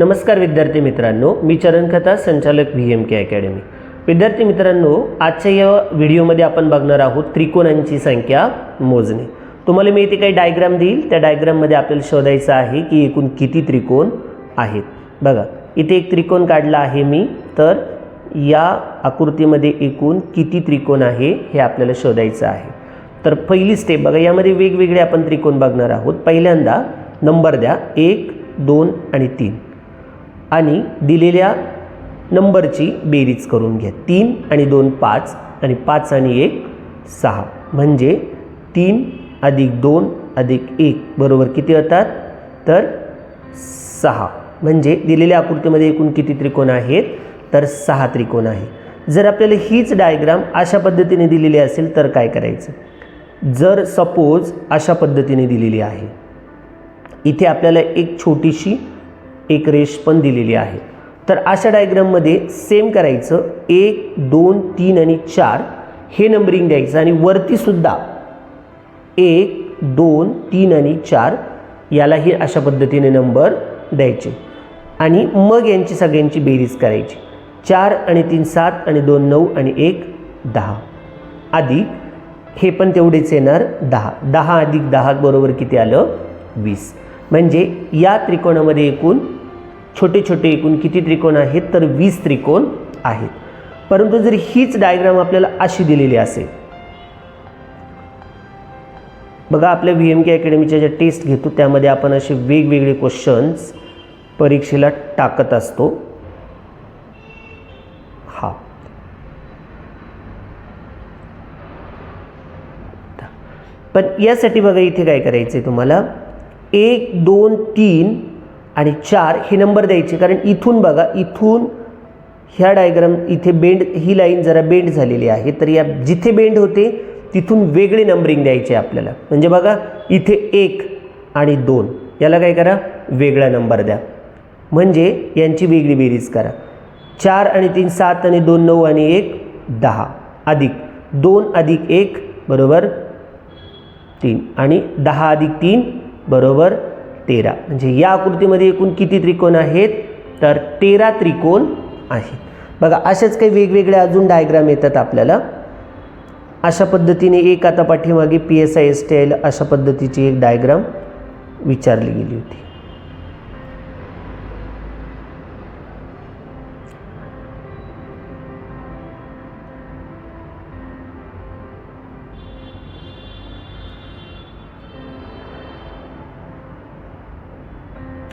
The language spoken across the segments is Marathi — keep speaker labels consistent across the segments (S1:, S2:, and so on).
S1: नमस्कार विद्यार्थी मित्रांनो मी चरण खता संचालक व्ही एम के अकॅडमी विद्यार्थी मित्रांनो आजच्या या व्हिडिओमध्ये आपण बघणार आहोत त्रिकोणांची संख्या मोजणे. तुम्हाला मी इथे काही डायग्राम देईल. त्या डायग्राममध्ये आपल्याला शोधायचं आहे की एकूण किती त्रिकोण आहेत. बघा इथे एक त्रिकोण काढला आहे मी तर या आकृतीमध्ये एकूण किती त्रिकोण आहे हे आपल्याला शोधायचं आहे. तर पहिली स्टेप बघा यामध्ये वेगवेगळे आपण त्रिकोण बघणार आहोत. पहिल्यांदा नंबर द्या. एक दोन आणि तीन. आणि दिलेल्या नंबरची बेरीज करून घ्या. तीन आणि दोन पाच आणि पाच आणि एक सहा. म्हणजे तीन अधिक दोन अधिक एक बरोबर किती होतात? तर सहा. म्हणजे दिलेल्या आकृतीमध्ये एकूण किती त्रिकोण आहेत? तर सहा त्रिकोण आहे. जर आपल्याला हीच डायग्राम अशा पद्धतीने दिलेली असेल तर काय करायचं? जर सपोज अशा पद्धतीने दिलेली आहे. इथे आपल्याला एक छोटीशी एक रेष पण दिलेली आहे. तर अशा डायग्राममध्ये सेम करायचं. एक दोन तीन आणि चार हे नंबरिंग द्यायचं आणि वरतीसुद्धा एक दोन तीन आणि चार यालाही अशा पद्धतीने नंबर द्यायचे. आणि मग यांची सगळ्यांची बेरीज करायची. चार आणि तीन सात आणि दोन नऊ आणि एक दहा. अधिक हे पण तेवढेच येणार दहा. दहा अधिक दहा बरोबर किती आलं? वीस. म्हणजे या त्रिकोणामध्ये एकूण छोटे छोटे एकूण किती त्रिकोण आहेत तर वीस त्रिकोण आहेत. परंतु जर हीच डायग्राम आपल्याला अशी दिलेली असेल. बघा आपल्या व्ही एम के अकॅडमीच्या ज्या टेस्ट घेतो त्यामध्ये आपण असे वेगवेगळे क्वेश्चन्स परीक्षेला टाकत असतो. हा. पण यासाठी बघा इथे काय करायचं आहे तुम्हाला? एक दोन तीन आणि चार हे नंबर द्यायचे. कारण इथून बघा इथून ह्या डायग्राम इथे बेंड ही लाईन जरा बेंड झालेली आहे. तर या जिथे बेंड होते तिथून वेगळे नंबरिंग द्यायचे आपल्याला. म्हणजे बघा इथे एक आणि दोन. याला काय करा? वेगळा नंबर द्या. म्हणजे यांची वेगळी बेरीज करा. चार आणि तीन सात आणि दोन नऊ आणि एक दहा. अधिक दोन अधिक एक बरोबर तीन. आणि दहा अधिक तीन बरोबर तेरा. म्हणजे या आकृतीमध्ये एकूण किती त्रिकोण आहेत? तर तेरा त्रिकोण आहेत. बघा अशाच काही वेगवेगळ्या अजून डायग्राम येतात आपल्याला. अशा पद्धतीने एक आता पाठीमागे P S I S T आयला अशा पद्धतीची एक डायग्राम विचारली गेली होती.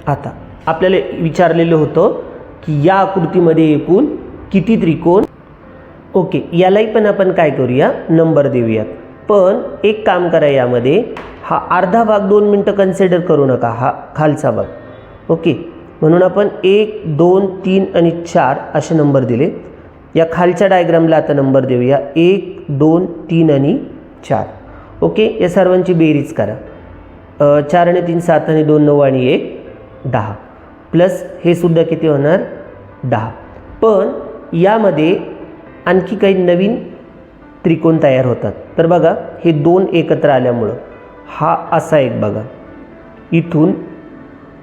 S1: आता आपल्याला विचारलेलं होतं की या आकृतीमध्ये एकूण किती त्रिकोण? ओके यालाही पण आपण काय करूया? नंबर देऊयात. पण एक काम करा यामध्ये. हा अर्धा भाग दोन मिनटं कन्सिडर करू नका हा खालचा भाग. ओके म्हणून आपण एक दोन तीन आणि चार असे नंबर दिले. या खालच्या डायग्रामला आता नंबर देऊया. एक दोन तीन आणि चार. ओके या सर्वांची बेरीज करा. चार आणि तीन सात आणि दोन नऊ आणि एक. दहा. प्लस हे सुद्धा किती होणार? दहा. पण यामध्ये आणखी काही नवीन त्रिकोण तयार होतात. तर बघा हे दोन एकत्र आल्यामुळं हा असा एक बघा. इथून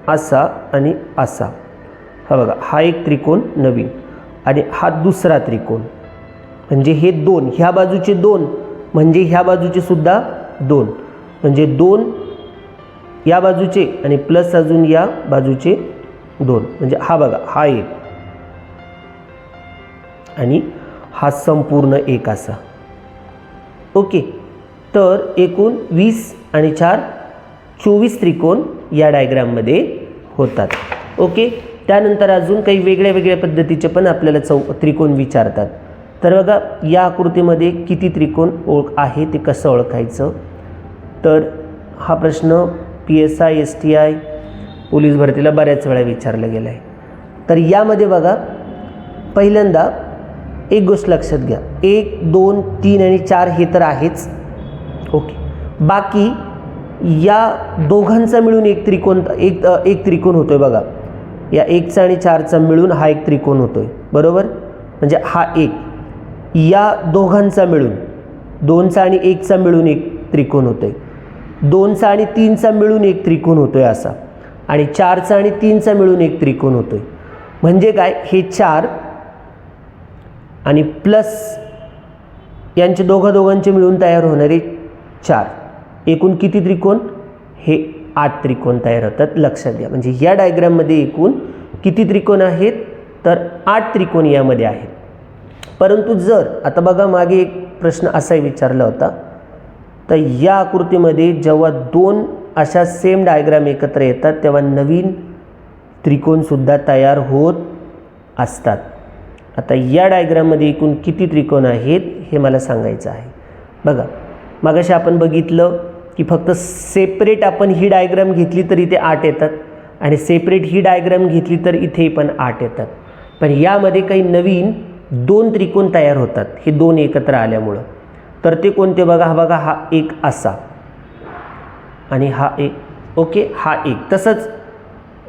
S1: असा आणि असा. हा बघा हा एक त्रिकोण नवीन आणि हा दुसरा त्रिकोण. म्हणजे हे दोन ह्या बाजूचे दोन म्हणजे ह्या बाजूचे सुद्धा दोन. म्हणजे दोन या बाजूचे आणि प्लस अजून या बाजूचे दोन. म्हणजे हा बघा हा एक. आणि हा संपूर्ण एक असा. ओके. तर एकूण वीस आणि चार चोवीस त्रिकोण या डायग्राममध्ये होतात. ओके. त्यानंतर अजून काही वेगळ्या वेगळ्या पद्धतीचे पण आपल्याला चौ त्रिकोण विचारतात. तर बघा या आकृतीमध्ये किती त्रिकोण ओळख आहे ते कसं ओळखायचं? तर हा प्रश्न P S I S T I police भरतीला बऱ्याच वेळा विचारलं गेलं आहे तर यामध्ये बघा पहिल्यांदा एक गोष्ट लक्षात घ्या. एक दोन तीन आणि चार हे तर आहेच. ओके. बाकी या दोघांचा मिळून एक त्रिकोण एक एक त्रिकोण आहे बघा. या एकचा आणि चारचा मिळून हा एक त्रिकोण होतो आहे बरोबर? म्हणजे हा एक. या दोघांचा मिळून दोनचा आणि एकचा मिळून एक त्रिकोण होतो आहे दोनचा आणि तीनचा मिळून एक त्रिकोण होतो आहे असा. आणि चारचा आणि तीनचा मिळून एक त्रिकोण होतो आहे म्हणजे काय? हे चार आणि प्लस यांचे दोघं दोघांचे मिळून तयार होणारे चार. एकूण किती त्रिकोण? हे आठ त्रिकोण तयार होतात. लक्षात घ्या. म्हणजे या डायग्राममध्ये एकूण किती त्रिकोण आहेत? तर आठ त्रिकोण यामध्ये आहेत. परंतु जर आता बघा मागे एक प्रश्न असाही विचारला होता. तर या आकृतीमध्ये जेव्हा दोन अशा सेम डायग्राम एकत्र येतात तेव्हा नवीन त्रिकोणसुद्धा तयार होत असतात. आता या डायग्राममध्ये एकूण किती त्रिकोण आहेत हे मला सांगायचं आहे. बघा मागाशी आपण बघितलं की फक्त सेपरेट आपण ही डायग्राम घेतली तर इथे आठ येतात आणि सेपरेट ही डायग्राम घेतली तर इथे पण आठ येतात. पण यामध्ये काही नवीन दोन त्रिकोण तयार होतात हे दोन एकत्र आल्यामुळं. तर ते कोणते बघा हा बघा हा एक असा. आणि हा एक ओके हा एक. तसंच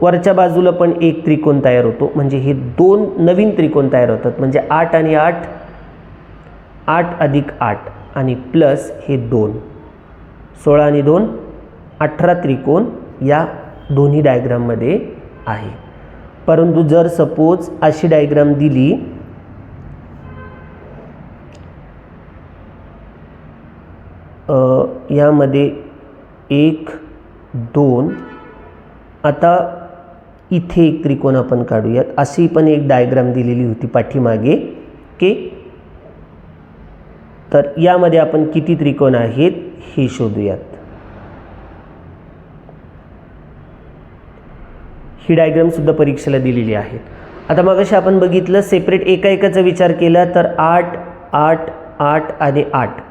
S1: वरच्या बाजूला पण एक त्रिकोण तयार होतो. म्हणजे हे दोन नवीन त्रिकोण तयार होतात. म्हणजे आठ आणि आठ आठ अधिक आठ आणि प्लस हे दोन. सोळा आणि दोन अठरा त्रिकोण या दोन्ही डायग्राममध्ये आहे. परंतु जर सपोज अशी डायग्राम दिली यामध्ये एक दोन आता इथे एक त्रिकोण आपण काढूयात. अशी पण एक डायग्राम दिलेली होती पाठीमागे के तर यामध्ये आपण किती त्रिकोण आहेत हे शोधूयात. ही डायग्राम सुद्धा परीक्षेला दिलेली आहे. आता मगाशी आपण बघितलं सेपरेट एका एकाचा विचार केला तर आठ आठ आठ आणि आठ.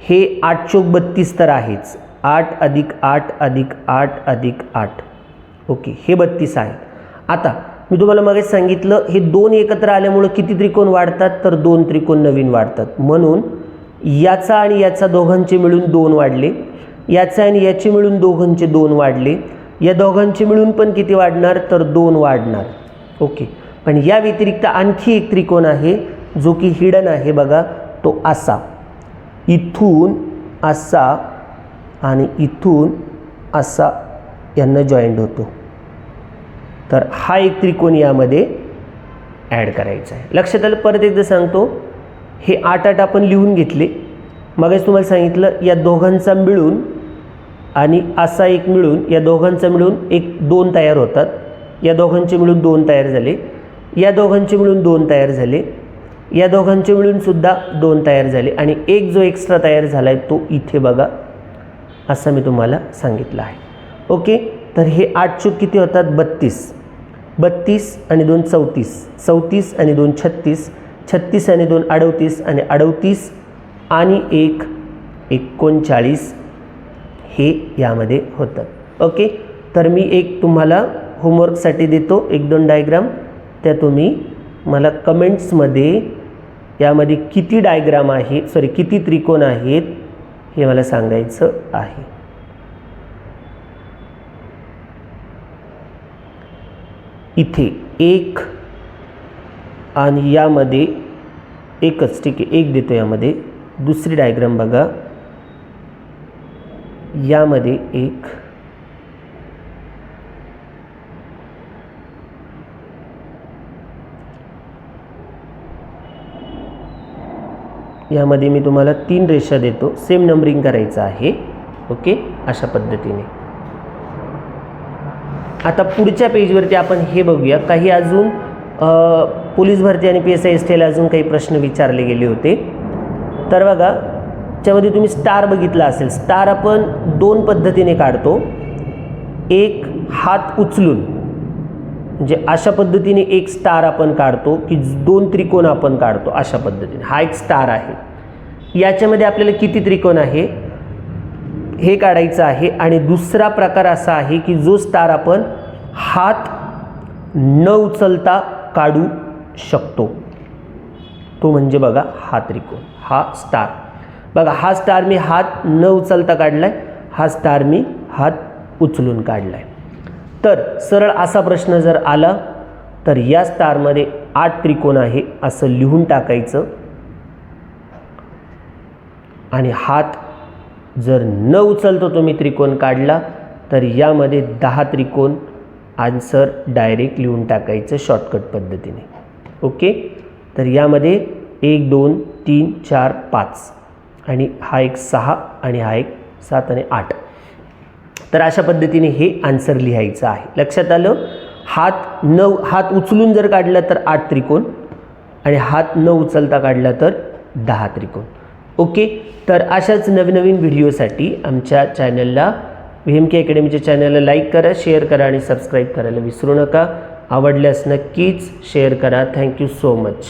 S1: हे आठ चोक बत्तीस तर आहेच. आठ अधिक आठ अधिक आठ अधिक आठ. ओके हे बत्तीस आहे. आता मी तुम्हाला मागे सांगितलं हे दोन एकत्र आल्यामुळं किती त्रिकोण वाढतात? तर दोन त्रिकोण नवीन वाढतात. म्हणून याचा आणि याचा दोघांचे मिळून दोन वाढले. याचा आणि याचे मिळून दोघांचे दोन वाढले. या दोघांचे मिळून पण किती वाढणार? तर दोन वाढणार. ओके पण या व्यतिरिक्त आणखी एक त्रिकोण आहे जो की हिडन आहे बघा तो असा. इथून असा आणि इथून असा यांना जॉईंट होतो. तर हा एक त्रिकोण यामध्ये ॲड करायचा आहे. लक्षात आलं परत एकदा सांगतो. हे आठ आठ आपण लिहून घेतले. मगच तुम्हाला सांगितलं या दोघांचा मिळून आणि असा एक मिळून या दोघांचा मिळून एक दोन तयार होतात. या दोघांचे मिळून दोन तयार झाले. या दोघांचे मिळून दोन तयार झाले. या दोघांचे मिळून सुद्धा दोन तयार झाले. आणि एक जो एक्स्ट्रा तयार झाला आहे तो इथे बघा असं मी तुम्हाला सांगितलं आहे. ओके? तर हे आठ चूक किती होतात? बत्तीस. बत्तीस आणि दोन चौतीस. चौतीस आणि दोन छत्तीस. छत्तीस आणि दोन अडवतीस आणि अडवतीस आणि एक एकोणचाळीस हे यामध्ये होतं ओके? तर मी एक तुम्हाला होमवर्कसाठी देतो. एक दोन डायग्राम त्या तुम्ही मला कमेंट्समध्ये यामध्ये किती डायग्राम आहे सॉरी किती त्रिकोण आहेत हे मला सांगायचं आहे. इथे एक आणि यामध्ये एकच ठीक आहे एक देतो यामध्ये. दुसरी डायग्राम बघा. यामध्ये एक यामध्ये मी तुम्हाला तीन रेषा देतो. सेम नंबरिंग करायचं आहे. ओके अशा पद्धतीने. आता पुढच्या पेजवरती आपण हे बघूया. काही अजून पोलीस भरती आणि पी एस आय एस टीला अजून काही प्रश्न विचारले गेले होते. तर बघा त्यामध्ये तुम्ही स्टार बघितला असेल. स्टार आपण दोन पद्धतीने काढतो. एक हात उचलून. म्हणजे अशा पद्धतीने एक स्टार आपण काढतो की दोन त्रिकोण आपण काढतो अशा पद्धतीने. हा एक स्टार आहे. याच्यामध्ये आपल्याला किती त्रिकोण आहे? हे काढायचं आहे आणि दुसरा प्रकार असा आहे की जो स्टार आपण हात न उचलता काढू शकतो. तो म्हणजे बघा हा त्रिकोण हा स्टार. बघा हा स्टार मी हात न उचलता काढला आहे हा स्टार मी हात उचलून काढला आहे तर सरळ असा प्रश्न जर आला तर या स्टारमध्ये आठ त्रिकोण आहे असं लिहून टाकायचं. आणि हात जर न उचलतो तुम्ही त्रिकोण काढला तर यामध्ये दहा त्रिकोण आन्सर डायरेक्ट लिहून टाकायचं शॉर्टकट पद्धतीने. ओके? तर यामध्ये एक दोन तीन चार पाच. आणि हा एक सहा आणि हा एक सात आणि आठ. तर अशा पद्धतीने हे आन्सर लिहायचं आहे. लक्षात आलं? हात न हात उचलून जर काढला तर आठ त्रिकोण आणि हात न उचलता काढला तर दहा त्रिकोण. ओके? तर अशाच नवीन नवीन व्हिडिओसाठी आमच्या चॅनलला व्ही के अकॅडमीच्या चॅनलला लाईक करा शेअर करा आणि सबस्क्राईब करायला विसरू नका. आवडल्यास नक्कीच शेअर करा. Thank you so much